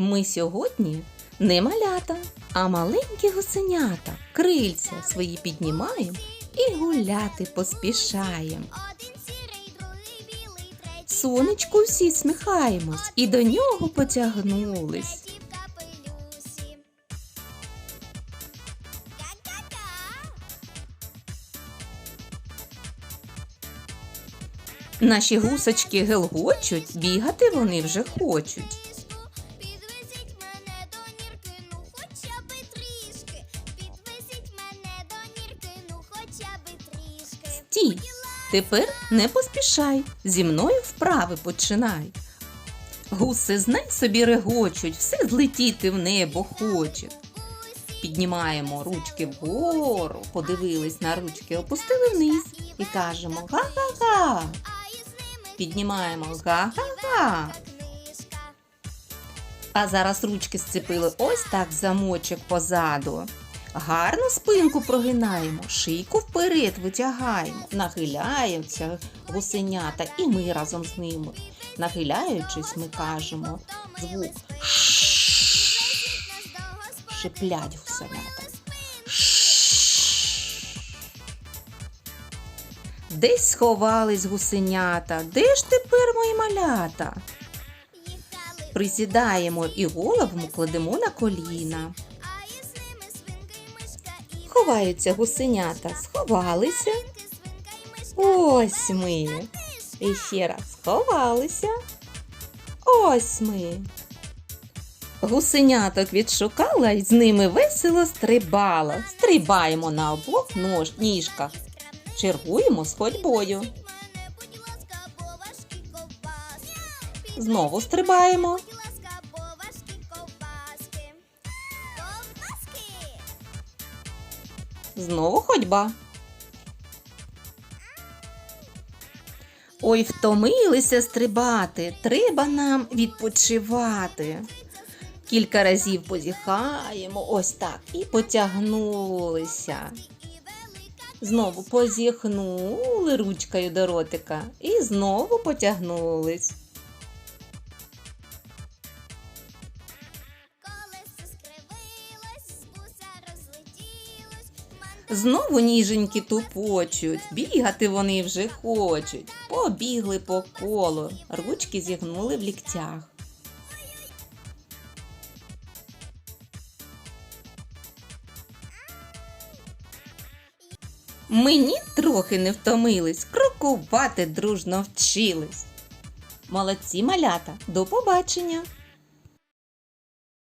Ми сьогодні не малята, а маленькі гусенята. Крильця свої піднімаємо і гуляти поспішаємо. Сонечку всі сміхаємось і до нього потягнулись. Наші гусочки гелгочуть, бігати вони вже хочуть. Стій, тепер не поспішай, зі мною вправи починай. Гуси знай собі регочуть, все злетіти в небо хочуть. Піднімаємо ручки вгору, подивились на ручки, опустили вниз і кажемо га-га-га. Піднімаємо га-га-га. А зараз ручки сцепили ось так замочок позаду. Гарно спинку прогинаємо, шийку вперед витягаємо, нахиляються гусенята, і ми разом з ними. Нахиляючись, ми кажемо звук шиплять гусенята. Десь сховались гусенята. Де ж тепер мої малята? Присідаємо і голову кладемо на коліна. Ховаються гусенята, сховалися. Ось ми. І ще раз сховалися. Ось ми. Гусеняток відшукала і з ними весело стрибала. Стрибаємо на обох нож, ніжках. Чергуємо з ходьбою. Знову стрибаємо. Знову ходьба. Ой, втомилися стрибати, треба нам відпочивати. Кілька разів позіхаємо, ось так, і потягнулися. Знову позіхнули ручкою до ротика і знову потягнулись. Знову ніженьки тупочуть, бігати вони вже хочуть. Побігли по колу, ручки зігнули в ліктях. Мені трохи не втомились, крокувати дружно вчились. Молодці малята, до побачення!